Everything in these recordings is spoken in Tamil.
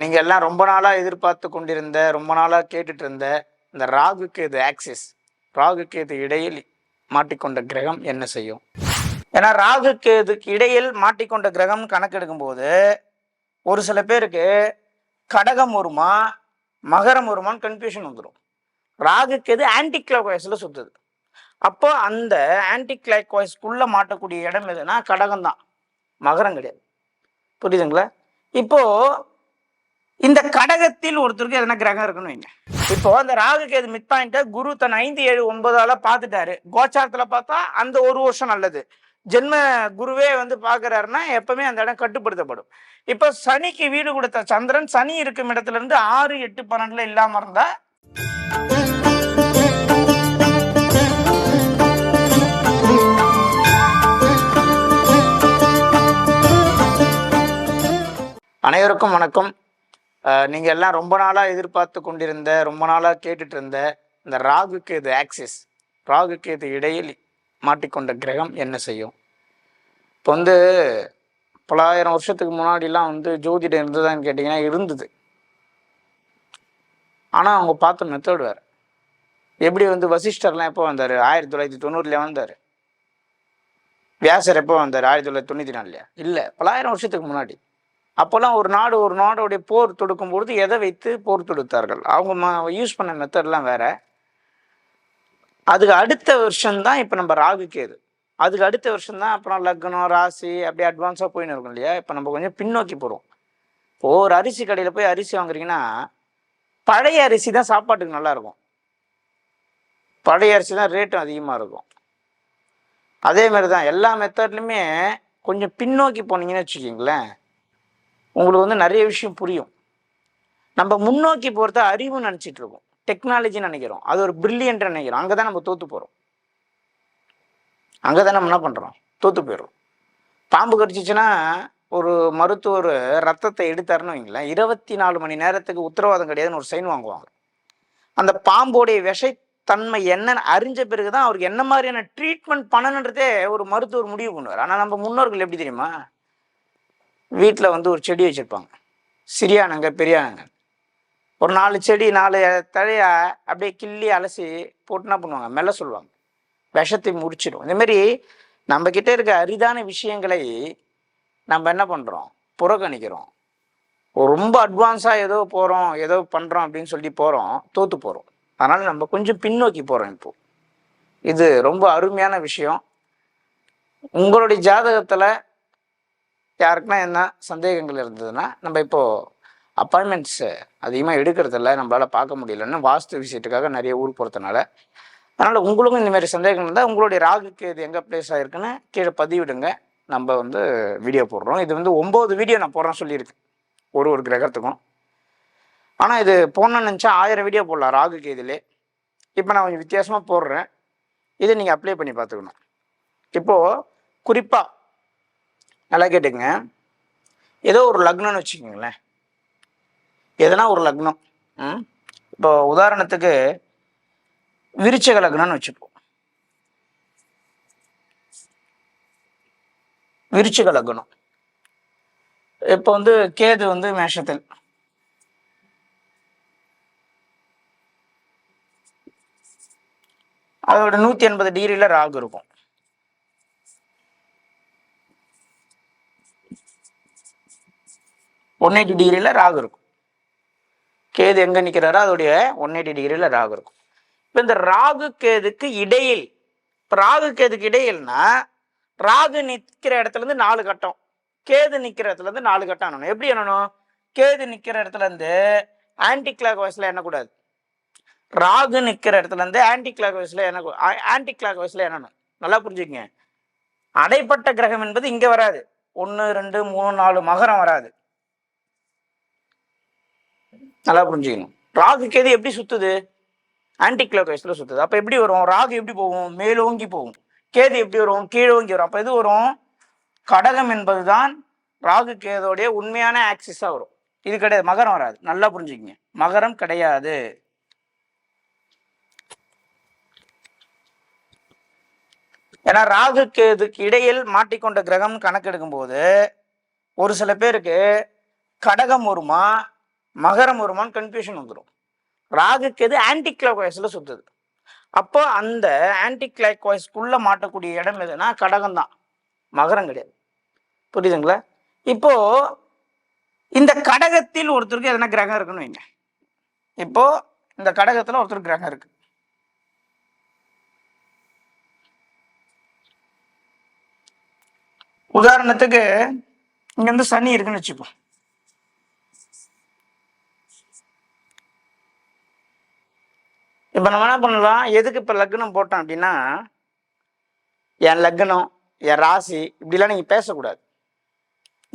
நீங்கள் எல்லாம் ரொம்ப நாளாக எதிர்பார்த்து கொண்டிருந்த ரொம்ப நாளாக கேட்டுட்டு இருந்த இந்த ராகு கேது ஆக்சிஸ் ராகு கேது இடையில் மாட்டிக்கொண்ட கிரகம் என்ன செய்யும்? ஏன்னா ராகு கேதுக்கு இடையில் மாட்டிக்கொண்ட கிரகம் கணக்கெடுக்கும்போது ஒரு சில பேருக்கு கடகம் வருமா மகரம் வருமான்னு கன்ஃபியூஷன் வந்துடும் ராகு கேது ஆன்டி கிளாக் வயசில் அப்போ அந்த ஆன்டி கிளாக் மாட்டக்கூடிய இடம் எதுனா கடகம் தான் மகரம் கிடையாது. புரியுதுங்களா? இப்போது இந்த கடகத்தில் ஒருத்தருக்கு எதனா கிரகம் இருக்குன்னு வைங்க. இப்போ அந்த ராகு கேது மிட் குரு தன் ஐந்து ஏழு ஒன்பதால பார்த்துட்டாரு. கோச்சாரத்துல பார்த்தா அந்த ஒரு வருஷம் நல்லது. ஜென்ம குருவே வந்து பார்க்குறாருன்னா எப்பவுமே அந்த இடம் கட்டுப்படுத்தப்படும். இப்போ சனிக்கு வீடு கொடுத்த சந்திரன் சனி இருக்கும் இடத்துல இருந்து ஆறு எட்டு பன்னெண்டுல இல்லாமல் இருந்தா அனைவருக்கும் வணக்கம். நீங்கள் எல்லாம் ரொம்ப நாளாக எதிர்பார்த்து கொண்டிருந்த ரொம்ப நாளாக கேட்டுட்டு இருந்த இந்த ராகுக்கு இது ஆக்சிஸ் ராகு இது இடையில் மாட்டிக்கொண்ட கிரகம் என்ன செய்யும்? இப்போ வந்து பலாயிரம் வருஷத்துக்கு முன்னாடிலாம் வந்து ஜோதிடம் இருந்ததான்னு கேட்டிங்கன்னா இருந்தது. ஆனால் அவங்க பார்த்த மெத்தட் வேறு. எப்படி வந்து வசிஷ்டர்லாம் எப்போ வந்தார்? ஆயிரத்தி தொள்ளாயிரத்தி தொண்ணூறுல வந்தார்? வியாசர் எப்போ வந்தார்? ஆயிரத்தி தொள்ளாயிரத்தி தொண்ணூற்றி நாலுலையா? இல்லை பலாயிரம் வருஷத்துக்கு முன்னாடி. அப்போல்லாம் ஒரு நாடு ஒரு நாடோடைய போர் தொடுக்கும் பொழுது எதை வைத்து போர் தொடுத்தார்கள்? அவங்க யூஸ் பண்ண மெத்தட்லாம் வேற. அதுக்கு அடுத்த வருஷம்தான் இப்போ நம்ம ராகு கேது அதுக்கு அடுத்த வருஷம் தான் அப்புறம் லக்னம் ராசி அப்படியே அட்வான்ஸாக போயின்னு இருக்கும் இல்லையா? இப்போ நம்ம கொஞ்சம் பின்னோக்கி போகிறோம் இப்போ ஒரு அரிசி கடையில் போய் அரிசி வாங்குறீங்கன்னா பழைய அரிசி தான் சாப்பாட்டுக்கு நல்லா இருக்கும். பழைய அரிசி தான் ரேட்டும் அதிகமாக இருக்கும். அதே மாதிரி தான் எல்லா மெத்தட்லையுமே கொஞ்சம் பின்னோக்கி போனீங்கன்னு வச்சுக்கிங்களேன். உங்களுக்கு வந்து நிறைய விஷயம் புரியும். நம்ம முன்னோக்கி போகிறத அறிவு நினச்சிட்டு இருக்கோம். டெக்னாலஜி நினைக்கிறோம். அது ஒரு பிரில்லியன்ட் நினைக்கிறோம். அங்கே தான் நம்ம தோற்று போகிறோம் அங்கே தான் நம்ம என்ன பண்ணுறோம் தோற்று போயிடுறோம். பாம்பு கடிச்சிச்சுன்னா ஒரு மருத்துவர் ரத்தத்தை எடுத்தாருன்னு வைங்களேன். இருபத்தி நாலு மணி நேரத்துக்கு உத்தரவாதம் கிடையாதுன்னு ஒரு சைன் வாங்குவாங்க. அந்த பாம்போடைய விஷத்தன்மை என்னன்னு அறிஞ்ச பிறகு தான் அவருக்கு என்ன மாதிரியான ட்ரீட்மெண்ட் பண்ணணுன்றதே ஒரு மருத்துவர் முடிவு பண்ணுவார். ஆனால் நம்ம முன்னோர்கள் எப்படி தெரியுமா? வீட்டில் வந்து ஒரு செடி வச்சுருப்பாங்க. சிறியானங்க பெரியானங்க ஒரு நாலு செடி நாலு தழைய அப்படியே கிள்ளி அலசி போட்டு என்ன பண்ணுவாங்க? மெல்ல சொல்லுவாங்க. விஷத்தை முடிச்சிடும் இந்தமாரி நம்மக்கிட்ட நம்ம இருக்க அரிதான விஷயங்களை நம்ம என்ன பண்ணுறோம் புறக்கணிக்கிறோம். ரொம்ப அட்வான்ஸாக ஏதோ போகிறோம் ஏதோ பண்ணுறோம் அப்படின்னு சொல்லி போகிறோம் தோற்று போகிறோம் அதனால் நம்ம கொஞ்சம் பின்னோக்கி போகிறோம் இப்போ. இது ரொம்ப அருமையான விஷயம். உங்களுடைய ஜாதகத்தில் யாருக்குன்னா என்ன சந்தேகங்கள் இருந்ததுன்னா நம்ம இப்போது அப்பாயின்மெண்ட்ஸு அதிகமாக எடுக்கிறதில்ல நம்மளால் பார்க்க முடியலன்னு வாஸ்து விஷயத்துக்காக நிறைய ஊர் போகிறதுனால அதனால் உங்களுக்கும் இந்தமாரி சந்தேகம் இருந்தால் உங்களுடைய ராகுக்கு இது எங்கே பிளேஸ் ஆகிருக்குன்னு கீழே பதிவிடுங்க. நம்ம வந்து வீடியோ போடுறோம். இது வந்து ஒம்பது வீடியோ நான் போடுறேன் சொல்லியிருக்கு. ஒரு ஒரு கிரகத்துக்கும். ஆனால் இது போடணும்னு நினச்சா ஆயிரம் வீடியோ போடலாம் ராகுக்கு இதிலே. இப்போ நான் கொஞ்சம் வித்தியாசமாக போடுறேன். இதை நீங்கள் அப்ளை பண்ணி பார்த்துக்கணும். இப்போது குறிப்பாக நல்லா கேட்டுங்க ஏதோ ஒரு லக்னம்னு வச்சுக்கோங்களேன். எதனா ஒரு லக்னம். ம்? இப்போ உதாரணத்துக்கு விருச்சக லக்னம்னு வச்சுப்போம். விருச்சிக லக்னம். இப்போ வந்து கேது வந்து மேஷத்தில். அதோட நூற்றி எண்பது டிகிரியில் ராகு இருக்கும். ஒன் எயிட்டி டிகிரியில் ராகு இருக்கும். கேது எங்கே நிற்கிறாரோ அதோடைய ஒன் எயிட்டி டிகிரியில் ராகு இருக்கும். இப்போ இந்த ராகு கேதுக்கு இடையில் இப்போ ராகு கேதுக்கு இடையில்னா ராகு நிற்கிற இடத்துலேருந்து நாலு கட்டம் கேது நிற்கிற இடத்துலேருந்து நாலு கட்டம் ஆனணும் எப்படி என்னணும் கேது நிற்கிற இடத்துலேருந்து ஆன்டி கிளாக் வயசில் எண்ணக்கூடாது. ராகு நிற்கிற இடத்துலேருந்து ஆன்டி கிளாக் வயசில் என்ன ஆன்டி கிளாக் வயசில் என்னணும் நல்லா புரிஞ்சுக்கங்க. அடைப்பட்ட கிரகம் என்பது இங்கே வராது. ஒன்று ரெண்டு மூணு நாலு மகரம் வராது. நல்லா புரிஞ்சுக்கணும். ராகு கேது எப்படி சுத்துது? ஆன்டி கிளாக் சுத்துது. அப்ப எப்படி வரும்? ராகு எப்படி போகும்? மேலோங்கி போகும். கேது எப்படி வரும்? கீழோங்கி வரும். அப்ப எது வரும்? கடகம் என்பதுதான் ராகு கேதோடைய உண்மையான ஆக்சிஸா வரும். இது கிடையாது. மகரம் வராது. நல்லா புரிஞ்சுக்கங்க. மகரம் கிடையாது. ஏன்னா ராகு கேதுக்கு இடையில் மாட்டிக்கொண்ட கிரகம் கணக்கெடுக்கும் போது ஒரு சில பேருக்கு கடகம் வருமா? மகரம் வருமானு கன்ஃபியூஷன் வந்துடும் ராகுக்கு எது ஆன்டி கிளாக் வயசில் சுற்றுது அப்போ அந்த ஆன்டி கிளாக் மாட்டக்கூடிய இடம் எதுனா கடகம் தான் மகரம் கிடையாது. புரியுதுங்களா? இப்போது இந்த கடகத்தில் ஒருத்தருக்கு எதனா கிரகம் இருக்குன்னு வைங்க. இப்போ இந்த கடகத்தில் ஒருத்தர் கிரகம் இருக்குது உதாரணத்துக்கு இங்கேருந்து சனி இருக்குன்னு வச்சுப்போம் இப்போ நம்ம என்ன பண்ணலாம்? எதுக்கு இப்போ லக்னம் போட்டோம் அப்படின்னா என் லக்னம் என் ராசி இப்படிலாம் நீங்கள் பேசக்கூடாது.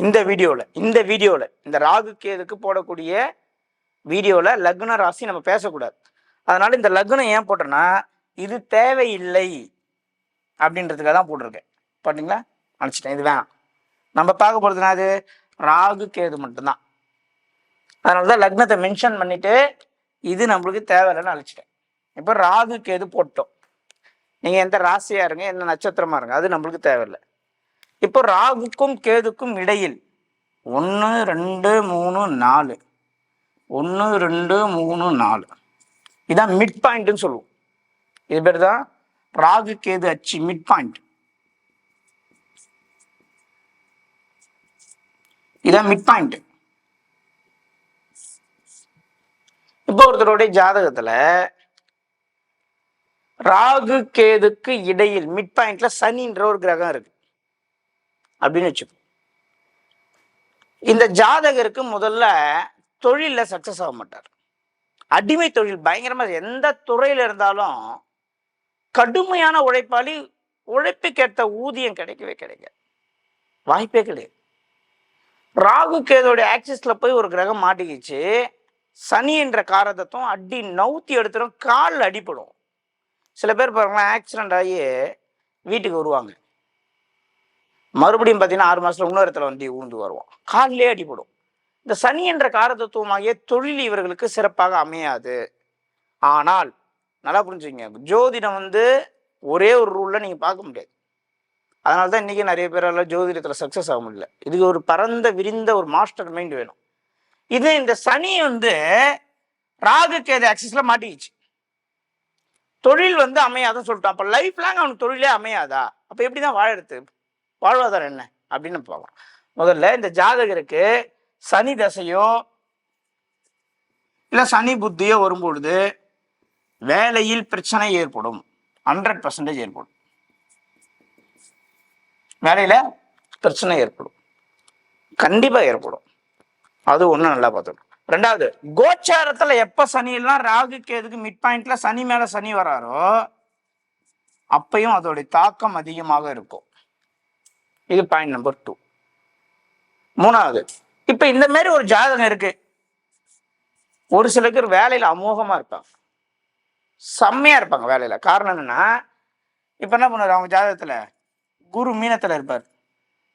இந்த வீடியோவில் இந்த வீடியோவில் இந்த ராகு கேதுக்கு போடக்கூடிய வீடியோவில் லக்ன ராசி நம்ம பேசக்கூடாது. அதனால இந்த லக்னம் ஏன் போட்டோன்னா இது தேவையில்லை அப்படின்றதுக்காக தான் போட்டிருக்கேன். பார்த்தீங்களா அனுப்பிச்சிட்டேன் இது வேணாம். நம்ம பார்க்க போகிறதுனா அது ராகு கேது மட்டும்தான். அதனால தான் லக்னத்தை மென்ஷன் பண்ணிட்டு இது நம்மளுக்கு தேவையில்லைன்னு அழைச்சிட்டேன் இப்போ ராகு கேது போட்டோம்? நீங்கள் எந்த ராசியாக இருங்க எந்த நட்சத்திரமாக இருங்க அது நம்மளுக்கு தேவையில்லை. இப்போ ராகுக்கும் கேதுக்கும் இடையில் ஒன்று ரெண்டு மூணு நாலு. ஒன்று ரெண்டு மூணு நாலு. இதான் மிட் பாயிண்ட்னு சொல்லுவோம். இது பேர் தான் ராகு கேது அச்சு மிட் பாயிண்ட் இதான் மிட் பாயிண்ட் இப்போ ஒருத்தருடைய ஜாதகத்தில் ராகு கேதுக்கு இடையில் மிட் பாயிண்ட்ல சனின்ற ஒரு கிரகம் இருக்கு. அப்படின்னு வச்சுப்போம் இந்த ஜாதகருக்கு முதல்ல தொழிலில் சக்சஸ் ஆக மாட்டார். அடிமை தொழில் பயங்கரமா எந்த துறையில இருந்தாலும் கடுமையான உழைப்பாளி உழைப்புக்கேற்ற ஊதியம் கிடைக்கவே கிடைக்காது. வாய்ப்பே கிடையாது. ராகு கேதோடைய ஆக்சிஸ்ல போய் ஒரு கிரகம் மாட்டிக்கிச்சு. சனி என்ற காரதத்துவம் அடி நவுத்தி எடுத்துடும் காலில் அடிப்படும் சில பேர் பாருங்களேன் ஆக்சிடென்ட் ஆகி வீட்டுக்கு வருவாங்க. மறுபடியும் பார்த்தீங்கன்னா ஆறு மாதத்தில் இன்னொரு இடத்துல வந்து ஊந்து வருவோம் காலிலே அடிபடும். இந்த சனி என்ற காரதத்துவமாகிய தொழில் இவர்களுக்கு சிறப்பாக அமையாது. ஆனால் நல்லா புரிஞ்சுங்க ஜோதிடம் வந்து ஒரே ஒரு ரூலில் நீங்கள் பார்க்க முடியாது. அதனால தான் இன்றைக்கி நிறைய பேரால் ஜோதிடத்தில் சக்ஸஸ் ஆக முடியல. இதுக்கு ஒரு பரந்த விரிந்த ஒரு மாஸ்டர் மைண்ட் வேணும். இது இந்த சனி வந்து ராகு கேது ஆக்சிஸில் மாட்டிக்கிச்சு. தொழில் வந்து அமையாதுன்னு சொல்லிட்டான் அப்போ லைஃப் லாங் அவனுக்கு தொழிலே அமையாதா? அப்போ எப்படி தான் வாழறது? வாழ்வாதாரம் என்ன? அப்படின்னு பார்க்கலாம். முதல்ல இந்த ஜாதகருக்கு சனி தசையோ இல்லை சனி புத்தியோ வரும்பொழுது வேலையில் பிரச்சனை ஏற்படும். ஹண்ட்ரட் பர்சன்டேஜ் ஏற்படும். வேலையில் பிரச்சனை ஏற்படும். கண்டிப்பாக ஏற்படும். அது ஒன்றும் நல்லா பார்த்துக்கணும். ரெண்டாவது கோச்சாரத்துல எப்ப சனி எல்லாம் ராகு கேதுக்கு மிட் பாயிண்ட்ல சனி மேல சனி வராரோ அப்பயும் அதோடைய தாக்கம் அதிகமாக இருக்கும். இது பாயிண்ட் நம்பர் டூ மூணாவது இப்ப இந்த மாதிரி ஒரு ஜாதகம் இருக்கு. ஒரு சில பேர் வேலையில அமோகமா இருப்பாங்க. செம்மையா இருப்பாங்க வேலையில. காரணம் என்னன்னா இப்ப என்ன பண்ணுவார் அவங்க ஜாதகத்துல? குரு மீனத்துல இருப்பார்.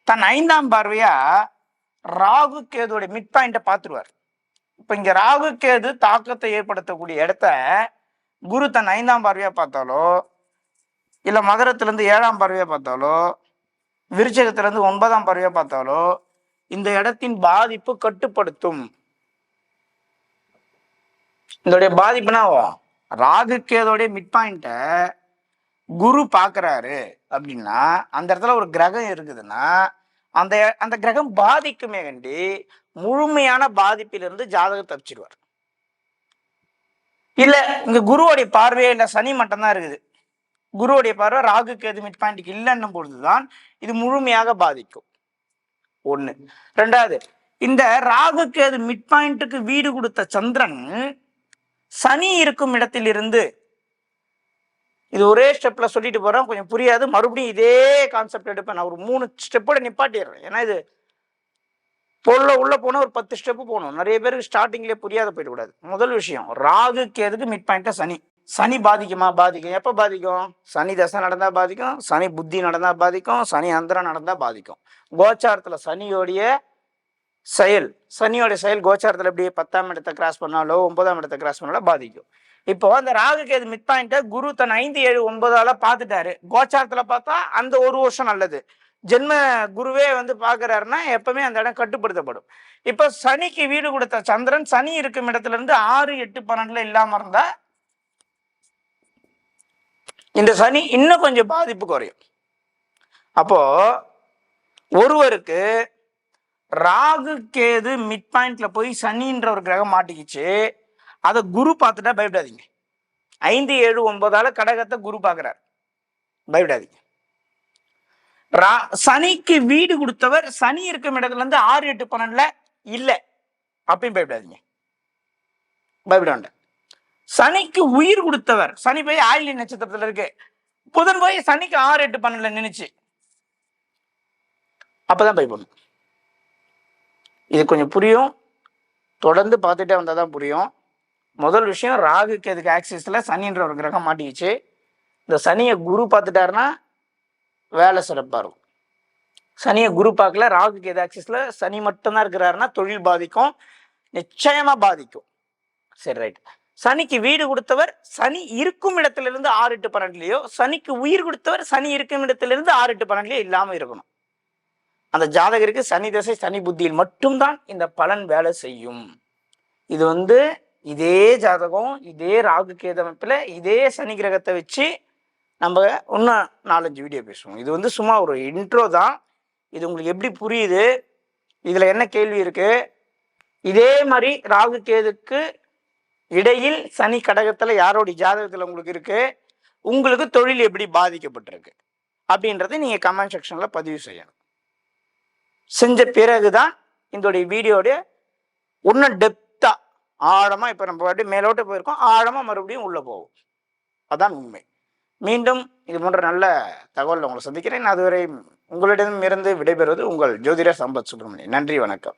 தன் ஐந்தாம் பார்வையா ராகு கேதுடைய மிட் பாயிண்ட்டை பாத்துருவார் இப்போ இங்க ராகு கேது தாக்கத்தை ஏற்படுத்தக்கூடிய இடத்த குரு தன் ஐந்தாம் பார்வையாக பார்த்தாலோ இல்லை மகரத்திலேருந்து ஏழாம் பார்வையாக பார்த்தாலோ விருச்சகத்திலேருந்து ஒன்பதாம் பார்வையாக பார்த்தாலோ இந்த இடத்தின் பாதிப்பு கட்டுப்படுத்தும். இதோடைய பாதிப்புனா ராகு கேதோடைய மிட் பாயிண்ட்டை குரு பார்க்குறாரு அப்படின்னா அந்த இடத்துல ஒரு கிரகம் இருக்குதுன்னா அந்த அந்த கிரகம் பாதிக்குமே கண்டி முழுமையான பாதிப்பிலிருந்து ஜாதகம் தப்பிச்சிடுவார். இல்ல இங்க குருவோடைய பார்வையே இல்ல சனி மட்டும்தான் இருக்குது. குருவோடைய பார்வை ராகு கேது மிட் பாயிண்ட்டுக்கு இல்லைன்னும் பொழுதுதான் இது முழுமையாக பாதிக்கும். ஒண்ணு. ரெண்டாவது இந்த ராகு கேது மிட் பாயிண்ட்டுக்கு வீடு கொடுத்த சந்திரன் சனி இருக்கும் இடத்திலிருந்து இது ஒரே ஸ்டெப்ல சொல்லிட்டு போறேன் கொஞ்சம் புரியாது. மறுபடியும் இதே கான்செப்ட் எடுப்பேன். நான் ஒரு மூணு ஸ்டெப்போட நிப்பாட்டிடுறேன். ஏன்னா இது பொருளை உள்ளே போனால் ஒரு பத்து ஸ்டெப்பு போகணும். நிறைய பேருக்கு ஸ்டார்டிங்லேயே புரியாத போயிடக்கூடாது. முதல் விஷயம் ராகு கேதுக்கு மிட் பாயிண்ட்டாக சனி. சனி பாதிக்குமா? பாதிக்கும். எப்போ பாதிக்கும்? சனி தசை நடந்தால் பாதிக்கும். சனி புத்தி நடந்தால் பாதிக்கும். சனி அந்தரம் நடந்தால் பாதிக்கும். கோச்சாரத்தில் சனியோடைய செயல் சனியோடைய செயல் கோச்சாரத்தில் எப்படி பத்தாம் இடத்தை கிராஸ் பண்ணாலோ ஒன்பதாம் இடத்தை கிராஸ் பண்ணாலோ பாதிக்கும். இப்போ அந்த ராகு கேது மிட் பாயிண்ட்டை குரு தன் ஐந்து ஏழு ஒன்பதால பார்த்துட்டாரு. கோச்சாரத்தில் பார்த்தா அந்த ஒரு வருஷம் நல்லது. ஜென்ம குருவே வந்து பார்க்குறாருன்னா எப்பவுமே அந்த இடம் கட்டுப்படுத்தப்படும். இப்போ சனிக்கு வீடு கொடுத்த சந்திரன் சனி இருக்கும் இடத்துல இருந்து ஆறு எட்டு பன்னெண்டுல இல்லாமல் இருந்தா இந்த சனி இன்னும் கொஞ்சம் பாதிப்பு குறையும். அப்போ ஒருவருக்கு ராகு கேது மிட் பாயிண்ட்ல போய் சனின்ற ஒரு கிரகம் மாட்டிக்கிச்சு அதை குரு பார்த்துட்டா பயப்படாதீங்க. ஐந்து ஏழு ஒன்பதால கடகத்தை குரு பார்க்குறாரு. பயப்படாதீங்க. சனிக்கு வீடு கொடுத்தவர் சனி இருக்கும் இடத்துல இருந்து ஆறு எட்டு பன்னெண்டுல இல்லை. அப்பயும் பயப்படாதீங்க. பயப்பட சனிக்கு உயிர் கொடுத்தவர் சனி போய் ஆயிலி நட்சத்திரத்துல இருக்கு. புதன் போய் சனிக்கு ஆறு எட்டு பன்னெண்டுல நினைச்சு அப்பதான் பயப்படணும். இது கொஞ்சம் புரியும். தொடர்ந்து பார்த்துட்டே வந்தால் தான் புரியும். முதல் விஷயம் ராகுக்கு எதுக்கு ஆக்சிஸில் சனின்ற ஒரு கிரகம் மாட்டிக்கிச்சு. இந்த சனியை குரு பார்த்துட்டாருன்னா வேலை சிறப்பாக இருக்கும். சனியை குரு பார்க்கல ராகு கேது ஆக்சிஸில் சனி மட்டும்தான் இருக்கிறாருன்னா தொழில் பாதிக்கும் நிச்சயமாக பாதிக்கும். சரி ரைட் சனிக்கு வீடு கொடுத்தவர் சனி இருக்கும் இடத்துலேருந்து ஆறு எட்டு பன்னெண்டுலையோ சனிக்கு உயிர் கொடுத்தவர் சனி இருக்கும் இடத்துலேருந்து ஆறு எட்டு பன்னெண்டுலையோ இல்லாமல் இருக்கணும். அந்த ஜாதகருக்கு சனி தசை சனி புத்தியில் மட்டும்தான் இந்த பலன் வேலை செய்யும். இது வந்து இதே ஜாதகம் இதே ராகு கேது அமைப்பில் இதே சனி கிரகத்தை வச்சு நம்ம இன்னும் நாலஞ்சு வீடியோ பேசுவோம். இது வந்து சும்மா ஒரு இன்ட்ரோ தான். இது உங்களுக்கு எப்படி புரியுது? இதில் என்ன கேள்வி இருக்குது இதே மாதிரி ராகு கேதுக்கு இடையில் சனி கடகத்தில் யாரோடைய ஜாதகத்தில் உங்களுக்கு இருக்குது உங்களுக்கு தொழில் எப்படி பாதிக்கப்பட்டிருக்கு? அப்படின்றத நீங்கள் கமெண்ட் செக்ஷனில் பதிவு செய்யணும். செஞ்ச பிறகு தான் இதோடைய வீடியோடைய இன்னும் டெப்த்தாக ஆழமாக இப்போ நம்ம வாட்டி மேலோட்ட போயிருக்கோம். ஆழமாக மறுபடியும் உள்ளே போகும். அதான் உண்மை. மீண்டும் இது போன்ற நல்ல தகவல் உங்களை சந்திக்கிறேன். அதுவரை உங்களிடம் இருந்து விடைபெறுவது உங்கள் ஜோதிடர் சம்பத் சுப்பிரமணியன். நன்றி வணக்கம்.